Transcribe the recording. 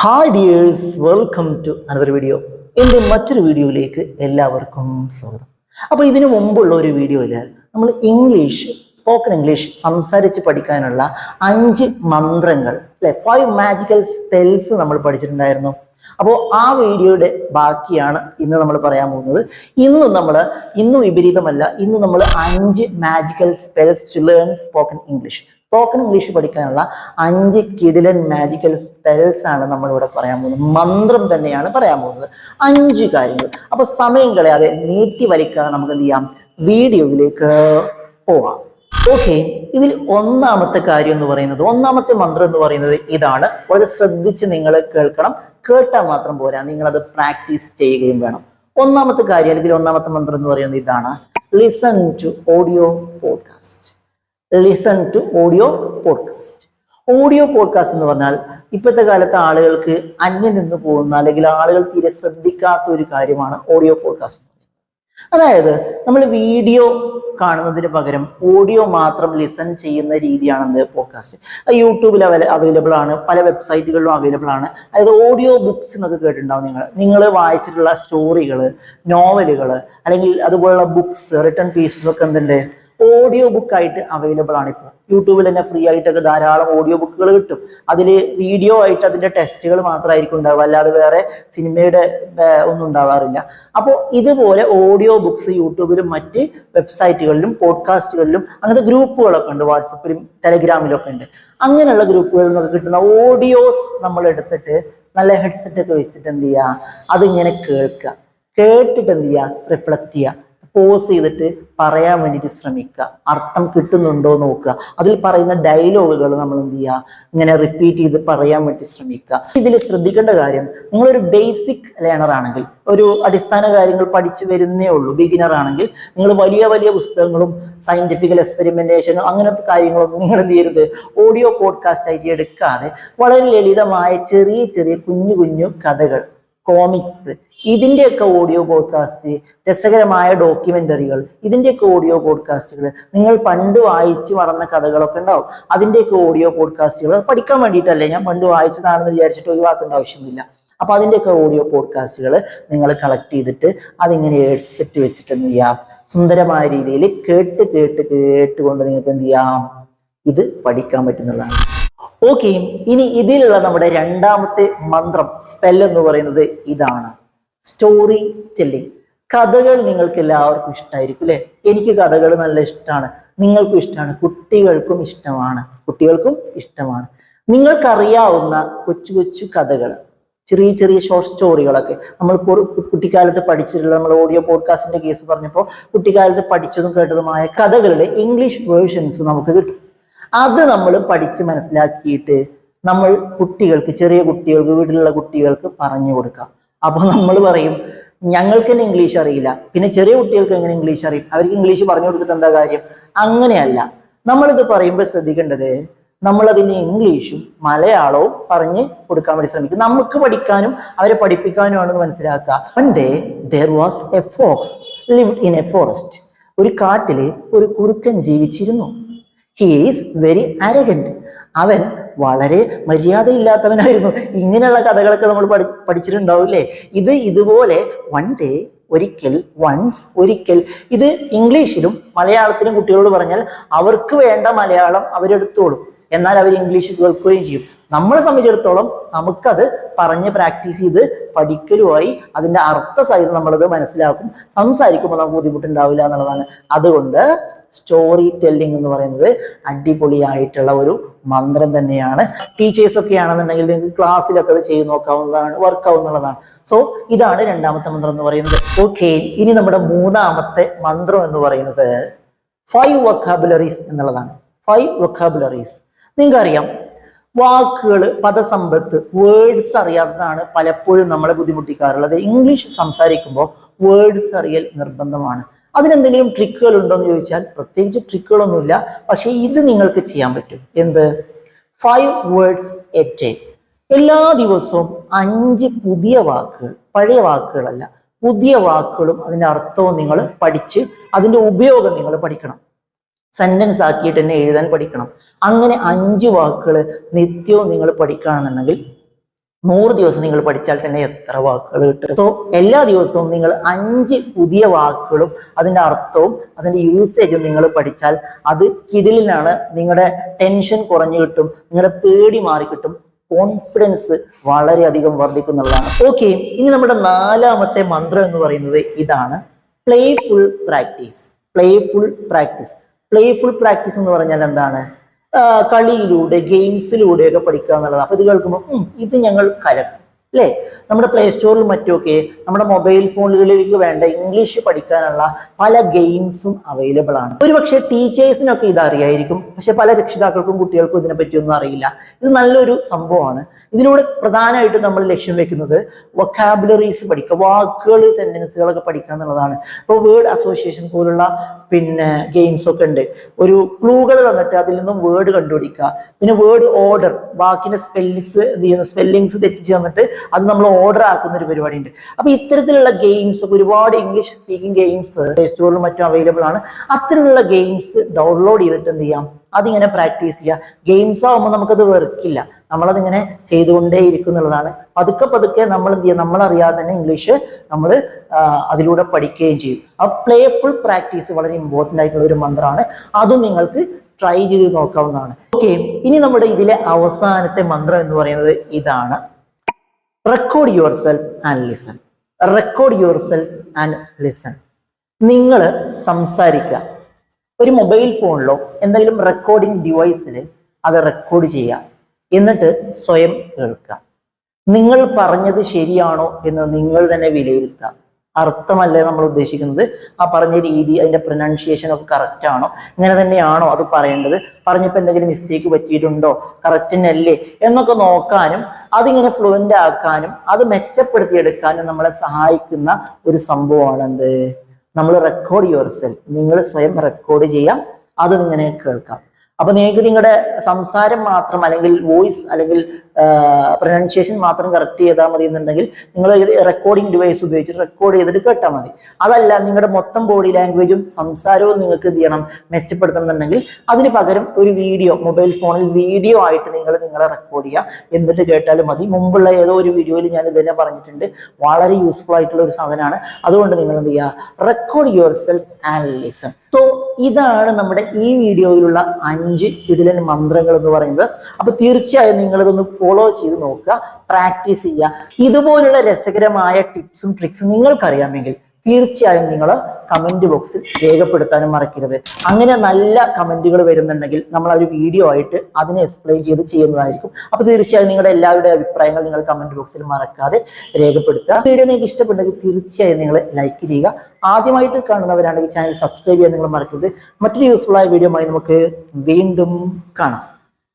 Hi dears welcome to another video എന്റെ മറ്റൊരു വീഡിയോയിലേക്ക് എല്ലാവർക്കും സ്വാഗതം. അപ്പോൾ ഇതിനു മുമ്പുള്ള ഒരു വീഡിയോയിൽ നമ്മൾ ഇംഗ്ലീഷ് സ്പോക്കൺ ഇംഗ്ലീഷ് സംസാരിച്ച് പഠിക്കാനുള്ള അഞ്ച് മന്ത്രങ്ങൾ അല്ലെ ഫൈവ് മാജിക്കൽ സ്പെൽസ് നമ്മൾ പഠിച്ചിട്ടുണ്ടായിരുന്നു. അപ്പോൾ ആ വീഡിയോയുടെ ബാക്കിയാണ് ഇന്ന് നമ്മൾ പറയാൻ പോകുന്നത്. ഇന്ന് നമ്മൾ ഇന്നും വിപരീതമല്ല ഇന്ന് നമ്മൾ അഞ്ച് magical spells to learn spoken English spoken English പഠിക്കാനുള്ള അഞ്ച് കിടിലൻ മാജിക്കൽ സ്പെൽസ് ആണ് നമ്മൾ ഇവിടെ പറയാൻ പോകുന്നത്. മന്ത്രം തന്നെയാണ് പറയാൻ പോകുന്നത്. അഞ്ച് കാര്യങ്ങൾ. അപ്പൊ സമയം കളയാതെ നീട്ടി വലിക്കാതെ നമുക്ക് എന്ത് ചെയ്യാം വീഡിയോയിലേക്ക് പോവാം. ഓക്കെ ഇതിൽ ഒന്നാമത്തെ കാര്യം എന്ന് പറയുന്നത് ഒന്നാമത്തെ മന്ത്രം എന്ന് പറയുന്നത് ഇതാണ്. വളരെ ശ്രദ്ധിച്ച് നിങ്ങൾ കേൾക്കണം. കേട്ടാൽ മാത്രം പോരാ. നിങ്ങൾ അത് പ്രാക്ടീസ് ചെയ്യുകയും വേണം. ഒന്നാമത്തെ കാര്യം അല്ലെങ്കിൽ ഒന്നാമത്തെ മന്ത്രം എന്ന് പറയുന്നത് ഇതാണ്. Listen to audio podcast listen to audio podcast audio podcast എന്ന് പറഞ്ഞാൽ ഇപ്പോഴത്തെ കാലത്ത് ആളുകൾക്ക് അന്യം നിന്ന് പോകുന്ന അല്ലെങ്കിൽ ആളുകൾ തീരെ ശ്രദ്ധിക്കാത്ത ഒരു കാര്യമാണ് ഓഡിയോ പോഡ്കാസ്റ്റ് അതായത് നമ്മൾ വീഡിയോ കാണുന്നതിന് പകരം ഓഡിയോ മാത്രം ലിസൺ ചെയ്യുന്ന രീതിയാണ് എന്ത് പോഡ്കാസ്റ്റ് യൂട്യൂബിൽ അവൈലബിൾ ആണ് പല വെബ്സൈറ്റുകളിലും അവൈലബിൾ ആണ്. അതായത് ഓഡിയോ ബുക്സ് എന്നൊക്കെ കേട്ടിട്ടുണ്ടാവും നിങ്ങൾ. നിങ്ങൾ വായിച്ചിട്ടുള്ള സ്റ്റോറികൾ നോവലുകൾ അല്ലെങ്കിൽ അതുപോലുള്ള ബുക്സ് റിട്ടേൺ പീസസ് ഒക്കെ എന്തുണ്ട്? ഓഡിയോ ബുക്ക് ആയിട്ട് അവൈലബിൾ ആണ് ഇപ്പോൾ യൂട്യൂബിൽ തന്നെ ഫ്രീ ആയിട്ടൊക്കെ ധാരാളം ഓഡിയോ ബുക്കുകൾ കിട്ടും. അതിൽ വീഡിയോ ആയിട്ട് അതിന്റെ ടെസ്റ്റുകൾ മാത്രമായിരിക്കും ഉണ്ടാവുക. അല്ലാതെ വേറെ സിനിമയുടെ ഒന്നും ഉണ്ടാവാറില്ല. അപ്പോൾ ഇതുപോലെ ഓഡിയോ ബുക്സ് യൂട്യൂബിലും മറ്റ് വെബ്സൈറ്റുകളിലും പോഡ്കാസ്റ്റുകളിലും അങ്ങനത്തെ ഗ്രൂപ്പുകളൊക്കെ ഉണ്ട്. വാട്സപ്പിലും ടെലഗ്രാമിലൊക്കെ ഉണ്ട്. അങ്ങനെയുള്ള ഗ്രൂപ്പുകളിൽ നിന്നൊക്കെ കിട്ടുന്ന ഓഡിയോസ് നമ്മൾ എടുത്തിട്ട് നല്ല ഹെഡ്സെറ്റ് ഒക്കെ വെച്ചിട്ട് എന്ത് ചെയ്യുക? അതിങ്ങനെ കേൾക്കുക. കേട്ടിട്ട് എന്ത് ചെയ്യുക? റിഫ്ലക്ട് ചെയ്യുക. പോസ് ചെയ്തിട്ട് പറയാൻ വേണ്ടിയിട്ട് ശ്രമിക്കുക. അർത്ഥം കിട്ടുന്നുണ്ടോ നോക്കുക. അതിൽ പറയുന്ന ഡയലോഗുകൾ നമ്മൾ എന്ത് ചെയ്യുക? ഇങ്ങനെ റിപ്പീറ്റ് ചെയ്ത് പറയാൻ വേണ്ടി ശ്രമിക്കുക. ഇതിൽ ശ്രദ്ധിക്കേണ്ട കാര്യം നിങ്ങളൊരു ബേസിക് ലേണർ ആണെങ്കിൽ ഒരു അടിസ്ഥാന കാര്യങ്ങൾ പഠിച്ചു വരുന്നേ ഉള്ളൂ. ബിഗിനർ ആണെങ്കിൽ നിങ്ങൾ വലിയ വലിയ പുസ്തകങ്ങളും സയന്റിഫിക്കൽ എക്സ്പെരിമെന്റേഷനും അങ്ങനത്തെ കാര്യങ്ങളൊന്നും നിങ്ങൾ എന്ത് ചെയ്യരുത്. ഓഡിയോ പോഡ്കാസ്റ്റ് ആയിട്ട് എടുക്കാതെ വളരെ ലളിതമായ ചെറിയ ചെറിയ കുഞ്ഞു കുഞ്ഞു കഥകൾ കോമിക്സ് ഇതിന്റെയൊക്കെ ഓഡിയോ പോഡ്കാസ്റ്റ് രസകരമായ ഡോക്യുമെന്ററികൾ ഇതിന്റെയൊക്കെ ഓഡിയോ പോഡ്കാസ്റ്റുകൾ നിങ്ങൾ പണ്ട് വായിച്ച് വളർന്ന കഥകളൊക്കെ ഉണ്ടാവും. അതിന്റെയൊക്കെ ഓഡിയോ പോഡ്കാസ്റ്റുകൾ പഠിക്കാൻ വേണ്ടിയിട്ടല്ലേ? ഞാൻ പണ്ട് വായിച്ചതാണെന്ന് വിചാരിച്ചിട്ട് ഒഴിവാക്കേണ്ട ആവശ്യമൊന്നുമില്ല അപ്പൊ അതിന്റെയൊക്കെ ഓഡിയോ പോഡ്കാസ്റ്റുകൾ നിങ്ങൾ കളക്ട് ചെയ്തിട്ട് അതിങ്ങനെ ഹെഡ്സെറ്റ് വെച്ചിട്ട് എന്ത് ചെയ്യാം? സുന്ദരമായ രീതിയിൽ കേട്ട് കേട്ട് കേട്ടുകൊണ്ട് നിങ്ങൾക്ക് എന്ത് ചെയ്യാം? ഇത് പഠിക്കാൻ പറ്റുന്നതാണ്. ഓക്കെ ഇനി ഇതിലുള്ള നമ്മുടെ രണ്ടാമത്തെ മന്ത്രം സ്പെൽ എന്ന് പറയുന്നത് ഇതാണ്. സ്റ്റോറി ടെല്ലിംഗ് കഥകൾ നിങ്ങൾക്ക് എല്ലാവർക്കും ഇഷ്ടമായിരിക്കും അല്ലെ? എനിക്ക് കഥകൾ നല്ല ഇഷ്ടമാണ്. നിങ്ങൾക്കും ഇഷ്ടമാണ്. കുട്ടികൾക്കും ഇഷ്ടമാണ്. കുട്ടികൾക്കും ഇഷ്ടമാണ്. നിങ്ങൾക്കറിയാവുന്ന കൊച്ചു കൊച്ചു കഥകൾ ചെറിയ ചെറിയ ഷോർട്ട് സ്റ്റോറികളൊക്കെ നമ്മൾ കുട്ടിക്കാലത്ത് പഠിച്ചിട്ടുള്ള നമ്മൾ ഓഡിയോ പോഡ്കാസ്റ്റിന്റെ കേസ് പറഞ്ഞപ്പോൾ കുട്ടിക്കാലത്ത് പഠിച്ചതും കേട്ടതുമായ കഥകളുടെ ഇംഗ്ലീഷ് വേർഷൻസ് നമുക്ക് കിട്ടും. അത് നമ്മൾ പഠിച്ച് മനസ്സിലാക്കിയിട്ട് നമ്മൾ കുട്ടികൾക്ക് ചെറിയ കുട്ടികൾക്ക് വീട്ടിലുള്ള കുട്ടികൾക്ക് പറഞ്ഞു കൊടുക്കാം. അപ്പൊ നമ്മൾ പറയും ഞങ്ങൾക്ക് തന്നെ ഇംഗ്ലീഷ് അറിയില്ല. പിന്നെ ചെറിയ കുട്ടികൾക്ക് എങ്ങനെ ഇംഗ്ലീഷ് അറിയും? അവർക്ക് ഇംഗ്ലീഷ് പറഞ്ഞു കൊടുത്തിട്ട് എന്താ കാര്യം? അങ്ങനെയല്ല. നമ്മളിത് പറയുമ്പോൾ ശ്രദ്ധിക്കേണ്ടത് നമ്മൾ അതിന് ഇംഗ്ലീഷും മലയാളവും പറഞ്ഞ് കൊടുക്കാൻ വേണ്ടി ശ്രമിക്കും. നമുക്ക് പഠിക്കാനും അവരെ പഠിപ്പിക്കാനുമാണെന്ന് മനസ്സിലാക്കുക. One day there was a fox live in a forest ഒരു കാട്ടിൽ ഒരു കുറുക്കൻ ജീവിച്ചിരുന്നു. ഹി ഈസ് വെരി അരഗന്റ് അവൻ വളരെ മര്യാദയില്ലാത്തവനായിരുന്നു. ഇങ്ങനെയുള്ള കഥകളൊക്കെ നമ്മൾ പഠി പഠിച്ചിട്ടുണ്ടാവില്ലേ? ഇത് ഇതുപോലെ വൺ ഡേ ഒരിക്കൽ വൺസ് ഒരിക്കൽ. ഇത് ഇംഗ്ലീഷിലും മലയാളത്തിലും കുട്ടികളോട് പറഞ്ഞാൽ അവർക്ക് വേണ്ട മലയാളം അവരെടുത്തോളും. എന്നാൽ അവർ ഇംഗ്ലീഷ് കേൾക്കുകയും ചെയ്യും. നമ്മളെ സംബന്ധിച്ചിടത്തോളം നമുക്കത് പറഞ്ഞ് പ്രാക്ടീസ് ചെയ്ത് പഠിക്കലുമായി അതിന്റെ അർത്ഥ സഹിതം നമ്മളത് മനസ്സിലാക്കും സംസാരിക്കുമ്പോൾ നമുക്ക് ബുദ്ധിമുട്ടുണ്ടാവില്ല എന്നുള്ളതാണ്. അതുകൊണ്ട് സ്റ്റോറി ടെല്ലിംഗ് എന്ന് പറയുന്നത് അടിപൊളിയായിട്ടുള്ള ഒരു മന്ത്രം തന്നെയാണ്. ടീച്ചേഴ്സ് ഒക്കെ ആണെന്നുണ്ടെങ്കിൽ നിങ്ങൾക്ക് ക്ലാസ്സിലൊക്കെ അത് ചെയ്ത് നോക്കാവുന്നതാണ് വർക്ക് ആവുന്നതാണ്. സോ ഇതാണ് രണ്ടാമത്തെ മന്ത്രം എന്ന് പറയുന്നത്. ഓക്കെ ഇനി നമ്മുടെ മൂന്നാമത്തെ മന്ത്രം എന്ന് പറയുന്നത് ഫൈവ് വൊക്കാബുലറീസ് എന്നുള്ളതാണ്. ഫൈവ് വൊക്കാബുലറീസ് നിങ്ങൾക്കറിയാം വാക്കുകൾ പദസമ്പത്ത് വേർഡ്സ് അറിയാത്തതാണ് പലപ്പോഴും നമ്മളെ ബുദ്ധിമുട്ടിക്കാറുള്ളത്. ഇംഗ്ലീഷ് സംസാരിക്കുമ്പോൾ വേർഡ്സ് അറിയൽ നിർബന്ധമാണ്. അതിനെന്തെങ്കിലും ട്രിക്കുകൾ ഉണ്ടോ എന്ന് ചോദിച്ചാൽ പ്രത്യേകിച്ച് ട്രിക്കുകളൊന്നുമില്ല പക്ഷേ ഇത് നിങ്ങൾക്ക് ചെയ്യാൻ പറ്റും. എന്ത്? ഫൈവ് വേർഡ്സ് എറ്റ് എല്ലാ ദിവസവും അഞ്ച് പുതിയ വാക്കുകൾ പഴയ വാക്കുകളല്ല പുതിയ വാക്കുകളും അതിന്റെ അർത്ഥവും നിങ്ങൾ പഠിച്ച് അതിന്റെ ഉപയോഗം നിങ്ങൾ പഠിക്കണം. സെന്റൻസ് ആക്കിയിട്ട് തന്നെ എഴുതാൻ പഠിക്കണം. അങ്ങനെ അഞ്ച് വാക്കുകൾ നിത്യവും നിങ്ങൾ പഠിക്കുകയാണെന്നുണ്ടെങ്കിൽ നൂറ് ദിവസം നിങ്ങൾ പഠിച്ചാൽ തന്നെ എത്ര വാക്കുകൾ കിട്ടും? സോ എല്ലാ ദിവസവും നിങ്ങൾ അഞ്ച് പുതിയ വാക്കുകളും അതിന്റെ അർത്ഥവും അതിന്റെ യൂസേജും നിങ്ങൾ പഠിച്ചാൽ അത് കിടിലിനാണ്. നിങ്ങളുടെ ടെൻഷൻ കുറഞ്ഞു കിട്ടും. നിങ്ങളുടെ പേടി മാറി കിട്ടും. കോൺഫിഡൻസ് വളരെയധികം വർദ്ധിക്കുന്നുള്ളതാണ്. ഓക്കെ ഇനി നമ്മുടെ നാലാമത്തെ മന്ത്രം എന്ന് പറയുന്നത് ഇതാണ് playful practice playful practice playful practice എന്ന് പറഞ്ഞാൽ എന്താണ്? കളിയിലൂടെ കളിയിലൂടെ ഗെയിംസിലൂടെയൊക്കെ പഠിക്കുക എന്നുള്ളത്. അപ്പൊ ഇത് കേൾക്കുമ്പോൾ ഇത് ഞങ്ങൾ കലക്കും അല്ലേ? നമ്മുടെ പ്ലേ സ്റ്റോറിൽ മറ്റുമൊക്കെ നമ്മുടെ മൊബൈൽ ഫോണുകളിലേക്ക് വേണ്ട ഇംഗ്ലീഷ് പഠിക്കാനുള്ള പല ഗെയിംസും അവൈലബിൾ ആണ്. ഒരുപക്ഷെ ടീച്ചേഴ്സിനൊക്കെ ഇത് അറിയായിരിക്കും പക്ഷെ പല രക്ഷിതാക്കൾക്കും കുട്ടികൾക്കും ഇതിനെ പറ്റിയൊന്നും അറിയില്ല. ഇത് നല്ലൊരു സംഭവമാണ്. ഇതിലൂടെ പ്രധാനമായിട്ടും നമ്മൾ ലക്ഷ്യം വെക്കുന്നത് വൊക്കാബുലറീസ് പഠിക്കുക വാക്കുകൾ സെന്റൻസുകളൊക്കെ പഠിക്കുക എന്നുള്ളതാണ്. ഇപ്പോൾ വേർഡ് അസോസിയേഷൻ പോലുള്ള പിന്നെ ഗെയിംസ് ഒക്കെ ഉണ്ട്. ഒരു ക്ലൂകൾ തന്നിട്ട് അതിൽ നിന്നും വേർഡ് കണ്ടുപിടിക്കുക. പിന്നെ വേർഡ് ഓർഡർ വാക്കിന്റെ സ്പെല്ലിസ് സ്പെല്ലിങ്സ് തെറ്റിച്ച് തന്നിട്ട് അത് നമ്മൾ ഓർഡർ ആക്കുന്ന ഒരു പരിപാടി ഉണ്ട് അപ്പൊ ഇത്തരത്തിലുള്ള ഗെയിംസ് ഒരുപാട് ഇംഗ്ലീഷ് സ്പീക്കിംഗ് ഗെയിംസ് പ്ലേ സ്റ്റോറിലും മറ്റും അവൈലബിൾ ആണ്. അത്തരത്തിലുള്ള ഗെയിംസ് ഡൗൺലോഡ് ചെയ്തിട്ട് എന്ത് ചെയ്യാം? അതിങ്ങനെ പ്രാക്ടീസ് ചെയ്യുക ഗെയിംസ് ആവുമ്പോൾ നമുക്കത് വെറുക്കില്ല നമ്മളതിങ്ങനെ ചെയ്തുകൊണ്ടേ ഇരിക്കും എന്നുള്ളതാണ് പതുക്കെ പതുക്കെ നമ്മൾ എന്ത് ചെയ്യുക നമ്മളറിയാതെ തന്നെ ഇംഗ്ലീഷ് നമ്മൾ അതിലൂടെ പഠിക്കുകയും ചെയ്യും. ആ പ്ലേഫുൾ പ്രാക്ടീസ് വളരെ ഇമ്പോർട്ടന്റ് ആയിട്ടുള്ള ഒരു മന്ത്രമാണ് അതും നിങ്ങൾക്ക് ട്രൈ ചെയ്ത് നോക്കാവുന്നതാണ്. ഓക്കെ ഇനി നമ്മുടെ ഇതിലെ അവസാനത്തെ മന്ത്രം എന്ന് പറയുന്നത് ഇതാണ്. Record yourself and listen record yourself and listen നിങ്ങൾ സംസാരിക്കുക ഒരു മൊബൈൽ ഫോണിലോ എന്തെങ്കിലും റെക്കോർഡിംഗ് ഡിവൈസിൽ അത് റെക്കോർഡ് ചെയ്യുക. എന്നിട്ട് സ്വയം കേൾക്കുക. നിങ്ങൾ പറഞ്ഞത് ശരിയാണോ എന്ന് നിങ്ങൾ തന്നെ വിലയിരുത്തുക. അർത്ഥമല്ലേ നമ്മൾ ഉദ്ദേശിക്കുന്നത്? ആ പറഞ്ഞ രീതി അതിന്റെ പ്രൊനൗൺസിയേഷൻ ഒക്കെ കറക്റ്റ് ആണോ? ഇങ്ങനെ തന്നെയാണോ അത് പറയേണ്ടത്? പറഞ്ഞപ്പോൾ എന്തെങ്കിലും മിസ്റ്റേക്ക് പറ്റിയിട്ടുണ്ടോ? കറക്റ്റ് തന്നെയല്ലേ? എന്നൊക്കെ നോക്കാനും അതിങ്ങനെ ഫ്ലുവന്റ് ആക്കാനും അത് മെച്ചപ്പെടുത്തിയെടുക്കാനും നമ്മളെ സഹായിക്കുന്ന ഒരു സംഭവമാണ് എന്ത് നമ്മൾ റെക്കോർഡ് യുവർ സെൽഫ് നിങ്ങൾ സ്വയം റെക്കോർഡ് ചെയ്യാം. അത് ഇങ്ങനെ കേൾക്കാം. അപ്പൊ നിങ്ങൾക്ക് നിങ്ങളുടെ സംസാരം മാത്രം അല്ലെങ്കിൽ വോയിസ് അല്ലെങ്കിൽ പ്രൊനൗൺസിയേഷൻ മാത്രം കറക്റ്റ് ചെയ്താൽ മതി എന്നുണ്ടെങ്കിൽ നിങ്ങൾ റെക്കോർഡിംഗ് ഡിവൈസ് ഉപയോഗിച്ച് റെക്കോർഡ് ചെയ്തിട്ട് കേട്ടാൽ മതി. അതല്ല നിങ്ങളുടെ മൊത്തം ബോഡി ലാംഗ്വേജും സംസാരവും നിങ്ങൾക്ക് എന്ത് ചെയ്യണം? മെച്ചപ്പെടുത്തണമെന്നുണ്ടെങ്കിൽ അതിന് പകരം ഒരു വീഡിയോ മൊബൈൽ ഫോണിൽ വീഡിയോ ആയിട്ട് നിങ്ങൾ നിങ്ങളെ റെക്കോർഡ് ചെയ്യുക. എന്നിട്ട് കേട്ടാലും മതി. മുമ്പുള്ള ഏതോ ഒരു വീഡിയോയിൽ ഞാൻ ഇതുതന്നെ പറഞ്ഞിട്ടുണ്ട്. വളരെ യൂസ്ഫുൾ ആയിട്ടുള്ള ഒരു സാധനമാണ്. അതുകൊണ്ട് നിങ്ങൾ എന്ത് ചെയ്യുക? Record yourself and listen so ഇതാണ് നമ്മുടെ ഈ വീഡിയോയിലുള്ള അഞ്ച് ഇതിലെ മന്ത്രങ്ങൾ എന്ന് പറയുന്നത്. അപ്പൊ തീർച്ചയായും നിങ്ങൾ ഇതൊന്ന് ഫോളോ ചെയ്ത് നോക്കുക പ്രാക്ടീസ് ചെയ്യുക. ഇതുപോലുള്ള രസകരമായ ടിപ്സും ട്രിക്സും നിങ്ങൾക്കറിയാമെങ്കിൽ തീർച്ചയായും നിങ്ങൾ കമന്റ് ബോക്സിൽ രേഖപ്പെടുത്താനും മറക്കരുത്. അങ്ങനെ നല്ല കമന്റുകൾ വരുന്നുണ്ടെങ്കിൽ നമ്മൾ ഒരു വീഡിയോ ആയിട്ട് അതിനെ എക്സ്പ്ലെയിൻ ചെയ്ത് ചെയ്യുന്നതായിരിക്കും. അപ്പോൾ തീർച്ചയായും നിങ്ങളുടെ എല്ലാവരുടെ അഭിപ്രായങ്ങൾ നിങ്ങൾ കമന്റ് ബോക്സിൽ മറക്കാതെ രേഖപ്പെടുത്തുക. വീഡിയോ നിങ്ങൾക്ക് ഇഷ്ടപ്പെട്ടെങ്കിൽ തീർച്ചയായും നിങ്ങൾ ലൈക്ക് ചെയ്യുക. ആദ്യമായിട്ട് കാണുന്നവരാണെങ്കിൽ ചാനൽ സബ്സ്ക്രൈബ് ചെയ്യാൻ നിങ്ങൾ മറക്കരുത്. മറ്റൊരു യൂസ്ഫുൾ ആയ വീഡിയോ നമുക്ക് വീണ്ടും കാണാം.